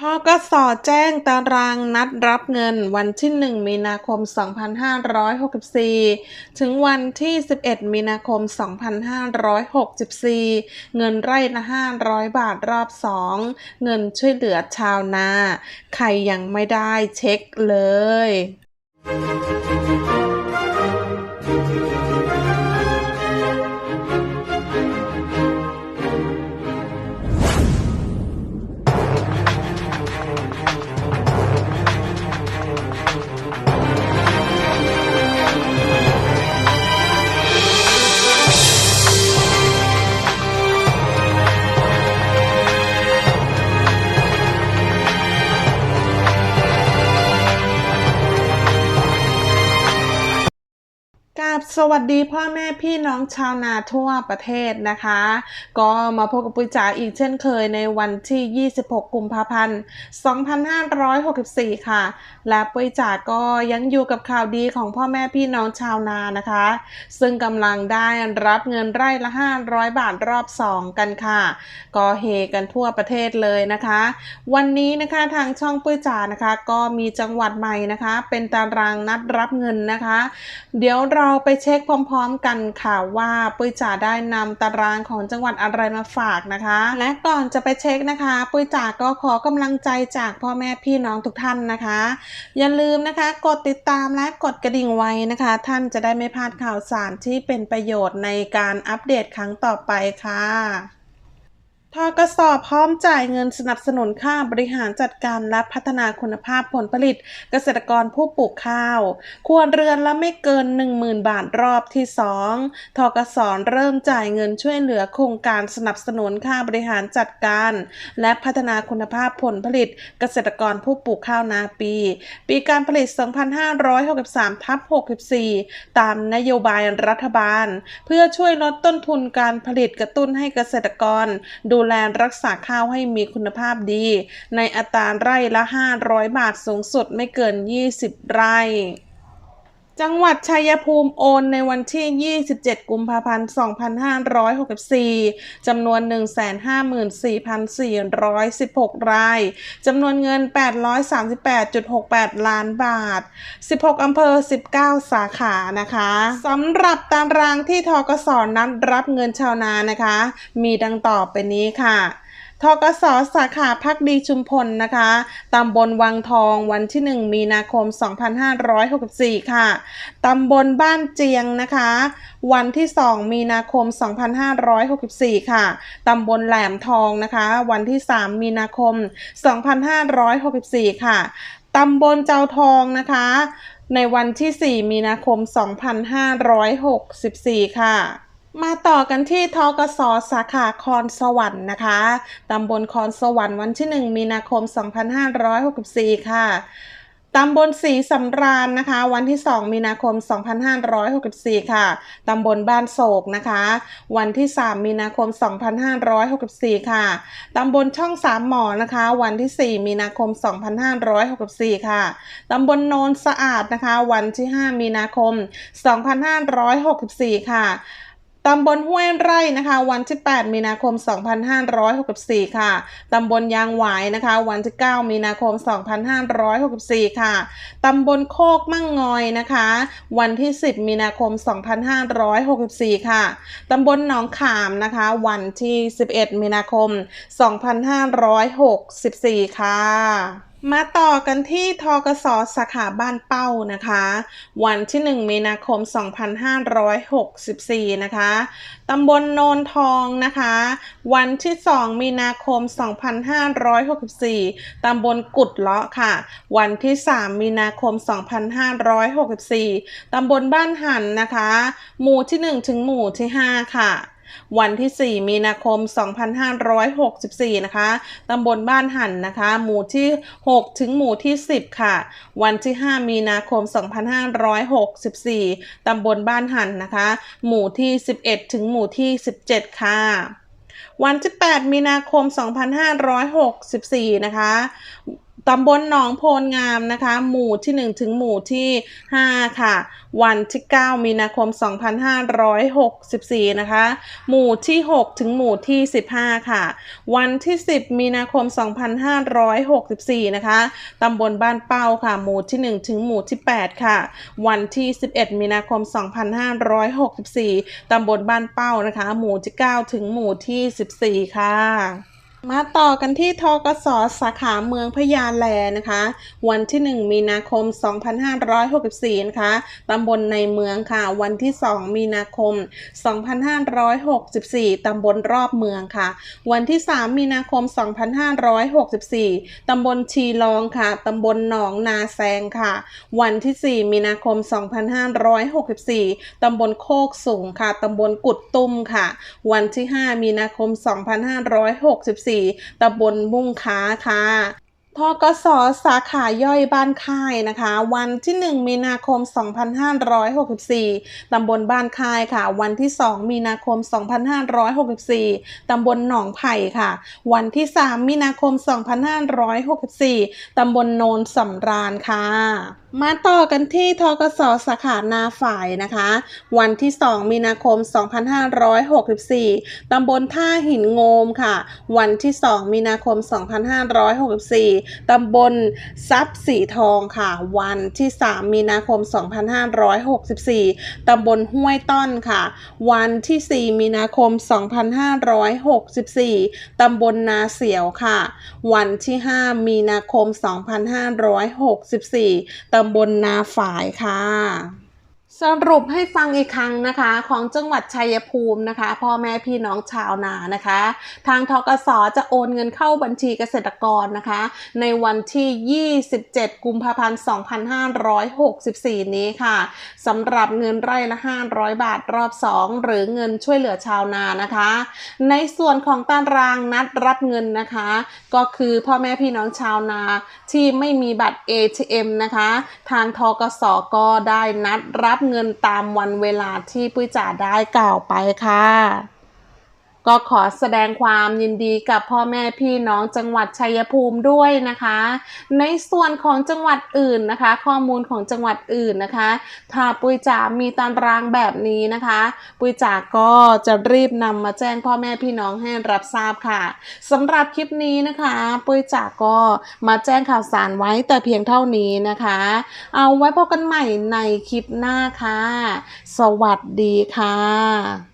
ทกสแจ้งตารางนัดรับเงินวันที่ 1 มีนาคม 2564 ถึงวันที่ 11 มีนาคม 2564 เงินไร่ละ500 บาทรอบ 2 เงินช่วยเหลือชาวนา ใครยังไม่ได้เช็คเลย สวัสดีพ่อแม่พี่น้องชาวนาทั่วประเทศนะคะ ก็มาพบกับปุ้ยจ๋าอีกเช่นเคยในวันที่ 26 กุมภาพันธ์ 2564 ค่ะ และปุ้ยจ๋าก็ยังอยู่กับข่าวดีของพ่อแม่พี่น้องชาวนานะคะ ซึ่งกำลังได้รับเงินไร่ละ 500 บาทรอบ 2 กันค่ะ ก็เฮกันทั่วประเทศเลยนะคะ วันนี้นะคะทางช่องปุ้ยจ๋านะคะ ก็มีจังหวัดใหม่นะคะ เป็นตารางนัดรับเงินนะคะ เดี๋ยวเราไปเช็คพร้อมๆกันค่ะว่าปุ้ยจ๋าได้นำตารางของจังหวัดอะไรมาฝากนะคะ และก่อนจะไปเช็คนะคะ ปุ้ยจ๋าก็ขอกำลังใจจากพ่อแม่พี่น้องทุกท่านนะคะ อย่าลืมนะคะ กดติดตามและกดกระดิ่งไว้นะคะ ท่านจะได้ไม่พลาดข่าวสารที่เป็นประโยชน์ในการอัปเดตครั้งต่อไปค่ะ ทกสพร้อมจ่ายเงินสนับสนุนค่าบริหารจัดการและพัฒนาคุณภาพผลผลิต เกษตรกรผู้ปลูกข้าว ควรเรือนละไม่เกิน 10,000 บาทรอบที่ 2ทกสเริ่มจ่ายเงินช่วยเหลือโครงการสนับสนุนค่าบริหารจัดการ และพัฒนาคุณภาพผลผลิต เกษตรกรผู้ปลูกข้าวนาปี ปีการผลิต 2563ทับ64 ตามนโยบายรัฐบาล เพื่อช่วยลดต้นทุนการผลิตกระตุ้นให้เกษตรกรดููแลรักษาข้าวให้มีคุณภาพดี ในอัตราไร่ละ 500 บาทสูงสุดไม่เกิน 20 ไร่ จังหวัดชัยภูมิโอนในวันที่ 27 กุมภาพันธ์ 2564 จำนวน 154,416 ราย จำนวนเงิน 838.68 ล้านบาท 16 อำเภอ 19 สาขา นะคะสำหรับตารางที่ทกสนัดรับเงินชาวนานะคะ มีดังต่อไปนี้ค่ะ ทกสสาขาพักดีชุมพลนะคะ ตำบลวังทองวันที่ 1 มีนาคม 2564 ค่ะ ตำบลบ้านเจียงนะคะ วันที่ 2 มีนาคม 2564 ค่ะ ตำบลแหลมทองนะคะ วันที่ 3 มีนาคม 2564 ค่ะ ตำบลเจ้าทองนะคะ ในวันที่ 4 มีนาคม 2564 ค่ะ มาต่อกันที่ทกสสาขาคอนสวรรค์นะคะ ตำบลคอนสวรรค์วันที่ 1 มีนาคม 2564 ค่ะ ตำบลศรีสำราญนะคะ วันที่ 2 มีนาคม 2564 ค่ะ ตำบลบ้านโศกนะคะ วันที่ 3 มีนาคม 2564 ค่ะ ตำบลช่องสามหมอนะคะ วันที่ 4 มีนาคม 2564 ค่ะ ตำบลโนนสะอาดนะคะ วันที่ 5 มีนาคม 2564 ค่ะ ตำบลห้วยไร่นะคะ วันที่ 8 มีนาคม 2564 ค่ะ ตำบลยางหวายนะคะ วันที่ 9 มีนาคม 2564 ค่ะ ตำบลโคกมั่งงอยนะคะ วันที่ 10 มีนาคม 2564 ค่ะ ตำบลหนองขามนะคะ วันที่ 11 มีนาคม 2564 ค่ะ มาต่อกันที่ทกสสาขาบ้านเป้านะคะ วันที่ 1 มีนาคม 2564 นะคะตำบลโนนทองนะคะ วันที่ 2 มีนาคม 2564 ตำบลกุดเลาะค่ะ วันที่ 3 มีนาคม 2564 ตำบลบ้านหันนะคะ หมู่ที่ 1 ถึงหมู่ที่ 5 ค่ะ วันที่ 4 มีนาคม 2564 นะคะ ตำบลบ้านหันนะคะ หมู่ที่ 6 ถึงหมู่ที่ 10 ค่ะ วันที่ 5 มีนาคม 2564 ตำบลบ้านหันนะคะ หมู่ที่ 11 ถึงหมู่ที่ 17 ค่ะวันที่ 8 มีนาคม 2564 นะคะ ตำบลหนองโพนงามนะคะ หมู่ที่ 1 ถึงหมู่ที่ 5 ค่ะ วันที่ 9 มีนาคม 2564 นะคะ หมู่ที่ 6 ถึงหมู่ที่ 15 ค่ะ วันที่ 10 มีนาคม 2564 นะคะ ตำบลบ้านเป้าค่ะ หมู่ที่ 1 ถึงหมู่ที่ 8 ค่ะ วันที่ 11 มีนาคม 2564 ตำบลบ้านเป้านะคะ หมู่ที่ 9 ถึงหมู่ที่ 14 ค่ะ มาต่อกันที่ทกสสาขาเมืองพญาแลนะคะ วันที่ 1 มีนาคม 2564 นะคะตำบลในเมืองค่ะ วันที่ 2 มีนาคม 2564 ตำบลรอบเมืองค่ะ วันที่ 3 มีนาคม 2564 ตำบลชีลองค่ะ ตำบลหนองนาแซงค่ะ วันที่ 4 มีนาคม 2564 ตำบลโคกสูงค่ะ ตำบลกุดตุ้มค่ะ วันที่ 5 มีนาคม 2564ตำบลมุ่งค้าค่ะทกสสาขาย่อยบ้านค่ายนะคะ วันที่ 1 มีนาคม 2564 ตำบลบ้านค่ายค่ะ วันที่ 2 มีนาคม 2564 ตำบลหนองไผ่ค่ะ วันที่ 3 มีนาคม 2564 ตำบลโนนสำราญค่ะ มาต่อกันที่ทกสสาขานาฝ่ายนะคะ วันที่ 2 มีนาคม 2564 ตำบลท่าหินโงมค่ะ วันที่ 2 มีนาคม 2564 ตำบลทรัพย์สีทองค่ะ วันที่ 3 มีนาคม 2564 ตำบลห้วยต้อนค่ะ วันที่ 4 มีนาคม 2564 ตำบลนาเสียวค่ะ วันที่ 5 มีนาคม 2564ตำบลนาฝายค่ะ สรุปให้ฟังอีกครั้งนะคะของจังหวัดชัยภูมินะคะ พ่อแม่พี่น้องชาวนานะคะ ทางทกสจะโอนเงินเข้าบัญชีเกษตรกรนะคะ ในวันที่ 27 กุมภาพันธ์ 2564 นี้ค่ะสำหรับเงินไร่ละ 500 บาทรอบ 2 หรือเงินช่วยเหลือชาวนานะคะ ในส่วนของตารางนัดรับเงินนะคะ ก็คือพ่อแม่พี่น้องชาวนาที่ไม่มีบัตร ATM นะคะ ทางทกสก็ได้นัดรับเงินตามวันเวลาที่ปุ้ยจ่าได้กล่าวไปค่ะ ก็ขอแสดงความยินดีกับพ่อแม่พี่น้องจังหวัดชัยภูมิด้วยนะคะ ในส่วนของจังหวัดอื่นนะคะ ข้อมูลของจังหวัดอื่นนะคะ ถ้าปุยจ๋ามีตารางแบบนี้นะคะ ปุยจ๋าก็จะรีบนำมาแจ้งพ่อแม่พี่น้องให้รับทราบค่ะสำหรับคลิปนี้นะคะ ปุยจ๋าก็มาแจ้งข่าวสารไว้แต่เพียงเท่านี้นะคะ เอาไว้พบกันใหม่ในคลิปหน้าค่ะ สวัสดีค่ะ